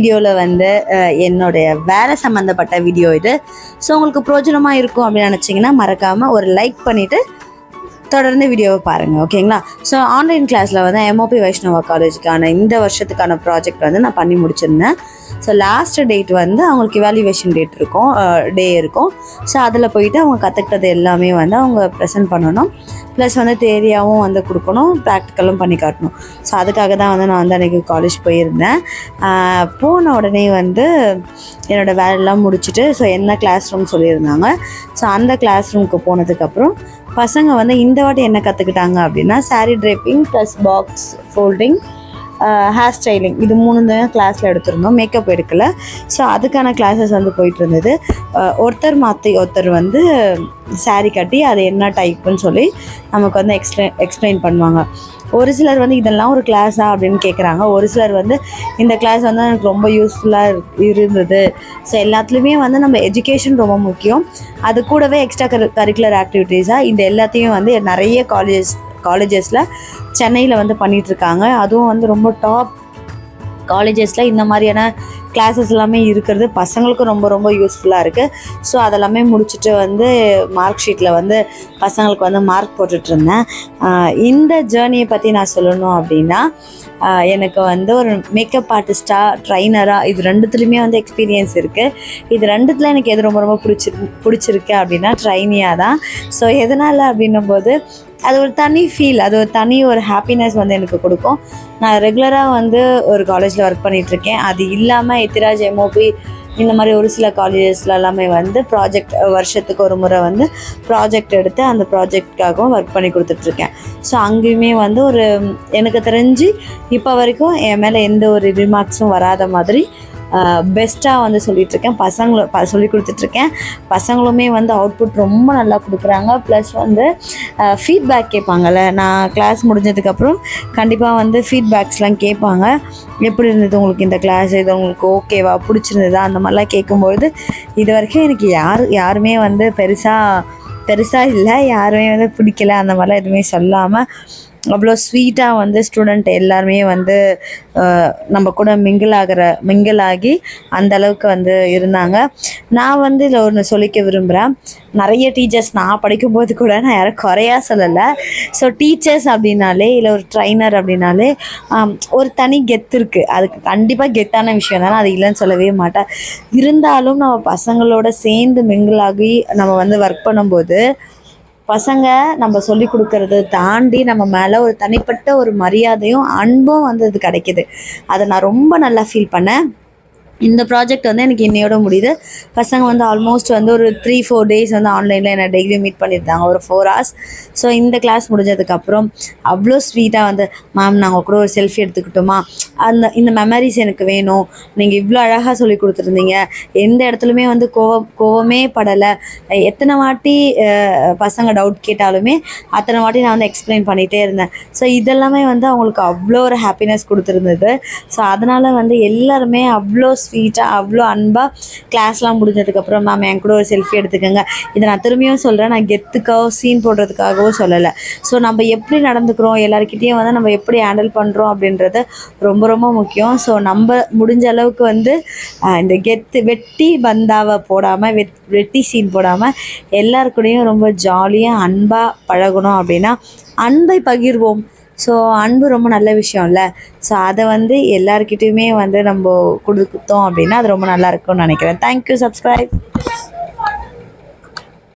வீடியோவில் வந்து என்னுடைய வேலை சம்மந்தப்பட்ட வீடியோ இது. ஸோ உங்களுக்கு பிரோஜனமாக இருக்கும் அப்படின்னு நினச்சிங்கன்னா மறக்காமல் ஒரு லைக் பண்ணிவிட்டு தொடர்ந்து வீடியோவை பாருங்கள் ஓகேங்களா ஸோ ஆன்லைன் கிளாஸில் வந்து எம்ஓபி வைஷ்ணவா காலேஜுக்கான இந்த வருஷத்துக்கான ப்ராஜெக்ட் வந்து நான் பண்ணி முடிச்சிருந்தேன். ஸோ லாஸ்ட் டேட் வந்து அவங்களுக்கு இவாலுவேஷன் டேட் இருக்கும் டே இருக்கும். ஸோ அதில் போயிட்டு அவங்க கற்றுக்கிட்டது எல்லாமே வந்து அவங்க ப்ரெசென்ட் பண்ணணும். ப்ளஸ் வந்து தேரியாவும் வந்து கொடுக்கணும் ப்ராக்டிக்கலும் பண்ணி காட்டணும். ஸோ அதுக்காக தான் வந்து நான் வந்து அன்றைக்கி காலேஜ் போயிருந்தேன். போன உடனே வந்து என்னோடய வேலையெல்லாம் முடிச்சுட்டு ஸோ என்ன கிளாஸ் ரூம் சொல்லியிருந்தாங்க. ஸோ அந்த கிளாஸ் ரூமுக்கு போனதுக்கப்புறம் பசங்க வந்து இந்த வாட்டி என்ன கற்றுக்கிட்டாங்க அப்படின்னா saree draping plus box folding hair styling இது மூணு தான் கிளாஸில் எடுத்திருந்தோம். மேக்கப் எடுக்கல. ஸோ அதுக்கான கிளாஸஸ் வந்து போயிட்டு இருந்தது ஒருத்தர் மாற்றி ஒருத்தர் வந்து சாரீ கட்டி அது என்ன டைப்புன்னு சொல்லி நமக்கு வந்து எக்ஸ்பிளைன் எக்ஸ்பிளைன் பண்ணுவாங்க. ஒரு சிலர் வந்து இதெல்லாம் ஒரு கிளாஸா அப்படின்னு கேட்குறாங்க ஒரு சிலர் வந்து இந்த கிளாஸ் வந்து எனக்கு ரொம்ப யூஸ்ஃபுல்லாக இருந்தது. ஸோ எல்லாத்துலேயுமே வந்து நம்ம எஜுகேஷன் ரொம்ப முக்கியம். அது கூடவே எக்ஸ்ட்ரா கரி கரிக்குலர் ஆக்டிவிட்டீஸாக இந்த எல்லாத்தையும் வந்து நிறைய காலேஜஸ் காலேஜஸில் சென்னையில் வந்து பண்ணிகிட்ருக்காங்க அதுவும் வந்து ரொம்ப டாப் காலேஜஸில் இந்த மாதிரியான கிளாஸஸ் எல்லாமே இருக்கிறது பசங்களுக்கும் ரொம்ப ரொம்ப யூஸ்ஃபுல்லாக இருக்குது ஸோ அதெல்லாமே முடிச்சுட்டு வந்து மார்க் ஷீட்டில் வந்து பசங்களுக்கு வந்து மார்க் போட்டுட்ருந்தேன் இந்த ஜேர்னியை பற்றி நான் சொல்லணும் அப்படின்னா எனக்கு வந்து ஒரு மேக்கப் ஆர்டிஸ்ட்டாக ட்ரைனராக இது ரெண்டுத்துலேயுமே வந்து எக்ஸ்பீரியன்ஸ் இருக்குது இது ரெண்டுத்தில் எனக்கு எது ரொம்ப ரொம்ப பிடிச்சி பிடிச்சிருக்கு அப்படின்னா ட்ரைனியாக தான். ஸோ எதனால் அப்படின்னும் போது அது ஒரு தனி ஃபீல் அது ஒரு தனி ஒரு ஹாப்பினஸ் வந்து எனக்கு கொடுக்கும். நான் ரெகுலராக வந்து ஒரு காலேஜில் ஒர்க் பண்ணிகிட்ருக்கேன் அது இல்லாமல் எத்திராஜ் எம்ஓபி இந்த மாதிரி ஒரு சில காலேஜஸ்ல எல்லாமே வந்து ப்ராஜெக்ட் வருஷத்துக்கு ஒரு முறை வந்து ப்ராஜெக்ட் எடுத்து அந்த ப்ராஜெக்ட்காகவும் ஒர்க் பண்ணி கொடுத்துட்ருக்கேன் ஸோ அங்கேயுமே வந்து ஒரு எனக்கு தெரிஞ்சு இப்போ வரைக்கும் என் மேலே எந்த ஒரு ரிமார்க்ஸும் வராத மாதிரி பெஸ்ட்டாக வந்து சொல்லிகிட்ருக்கேன் பசங்களும் ப சொல்லி கொடுத்துட்ருக்கேன் பசங்களுமே வந்து அவுட்புட் ரொம்ப நல்லா கொடுக்குறாங்க. ப்ளஸ் வந்து ஃபீட்பேக் கேட்பாங்கல்ல. நான் கிளாஸ் முடிஞ்சதுக்கப்புறம் கண்டிப்பாக வந்து ஃபீட்பேக்ஸ்லாம் கேட்பாங்க. எப்படி இருந்தது உங்களுக்கு இந்த கிளாஸ் இது உங்களுக்கு ஓகேவா பிடிச்சிருந்ததா? அந்த மாதிரிலாம் கேட்கும்பொழுது இது வரைக்கும் எனக்கு யார் யாருமே வந்து பெருசாக பெருசாக இல்லை. யாருமே வந்து பிடிக்கல. அந்த மாதிரிலாம் எதுவுமே சொல்லாமல் அவ்வளோ ஸ்வீட்டாக வந்து ஸ்டூடெண்ட் எல்லாருமே வந்து நம்ம கூட மிங்கிள் ஆகிற மிங்கிள் ஆகி அந்த அளவுக்கு வந்து இருந்தாங்க. நான் வந்து இதில் ஒன்று சொல்லிக்க விரும்புகிறேன் நிறைய டீச்சர்ஸ் நான் படிக்கும்போது கூட நான் யாரும் குறையா சொல்லலை. ஸோ டீச்சர்ஸ் அப்படின்னாலே இல்லை ஒரு ட்ரைனர் அப்படின்னாலே ஒரு தனி கெத்து இருக்குது அதுக்கு கண்டிப்பாக கெத்தான விஷயம் தானே அது இல்லைன்னு சொல்லவே மாட்டேன். இருந்தாலும் நம்ம பசங்களோட சேர்ந்து மிங்கிள் ஆகி நம்ம வந்து ஒர்க் பண்ணும்போது பசங்க நம்ம சொல்லி கொடுக்கறத தாண்டி நம்ம மேலே ஒரு தனிப்பட்ட ஒரு மரியாதையும் அன்பும் வந்து அது கிடைக்குது. அதை நான் ரொம்ப நல்லா ஃபீல் பண்ணேன். இந்த ப்ராஜெக்ட் வந்து எனக்கு இன்னையோட முடியுது. பசங்க வந்து ஆல்மோஸ்ட் வந்து ஒரு த்ரீ ஃபோர் டேஸ் வந்து ஆன்லைனில் என்னை டெய்லியும் மீட் பண்ணியிருந்தாங்க. ஒரு ஃபோர் ஹவர்ஸ் ஸோ இந்த கிளாஸ் முடிஞ்சதுக்கப்புறம் அவ்வளோ ஸ்வீட்டாக வந்து மேம் நாங்கள் கூட ஒரு செல்ஃபி எடுத்துக்கிட்டோமா? அந்த இந்த மெமரிஸ் எனக்கு வேணும். நீங்கள் இவ்வளோ அழகாக சொல்லி கொடுத்துருந்தீங்க. எந்த இடத்துலையுமே வந்து கோவம் கோவமே படலை. எத்தனை வாட்டி பசங்க டவுட் கேட்டாலுமே அத்தனை வாட்டி நான் வந்து எக்ஸ்பிளைன் பண்ணிகிட்டே இருந்தேன். ஸோ இதெல்லாமே வந்து அவங்களுக்கு அவ்வளோ ஒரு ஹாப்பினஸ் கொடுத்துருந்தது. ஸோ அதனால் வந்து எல்லாருமே அவ்வளோ ஸ்வீட்டாக அவ்வளோ அன்பாக கிளாஸ்லாம் முடிஞ்சதுக்கப்புறம் மேம் என் கூட ஒரு செல்ஃபி எடுத்துக்கோங்க. இதை நான் திரும்பியும் சொல்கிறேன் நான் கெத்துக்காவோ சீன் போடுறதுக்காகவோ சொல்லலை. ஸோ நம்ம எப்படி நடந்துக்கிறோம்? எல்லாருக்கிட்டேயும் வந்து நம்ம எப்படி ஹேண்டில் பண்ணுறோம் அப்படின்றது ரொம்ப ரொம்ப முக்கியம். ஸோ நம்ம முடிஞ்ச அளவுக்கு வந்து இந்த கெத்து வெட்டி பந்தாவை போடாமல் வெத் வெட்டி சீன் போடாமல் எல்லாருக்கூடையும் ரொம்ப ஜாலியாக அன்பாக பழகணும் அப்படின்னா அன்பை பகிர்வோம். ஸோ அன்பு ரொம்ப நல்ல விஷயம்ல. ஸோ அதை வந்து எல்லாருக்கிட்டேயுமே வந்து நம்ம கொடுத்தோம் அப்படின்னா அது ரொம்ப நல்லா இருக்கும்னு நினைக்கிறேன். Thank you subscribe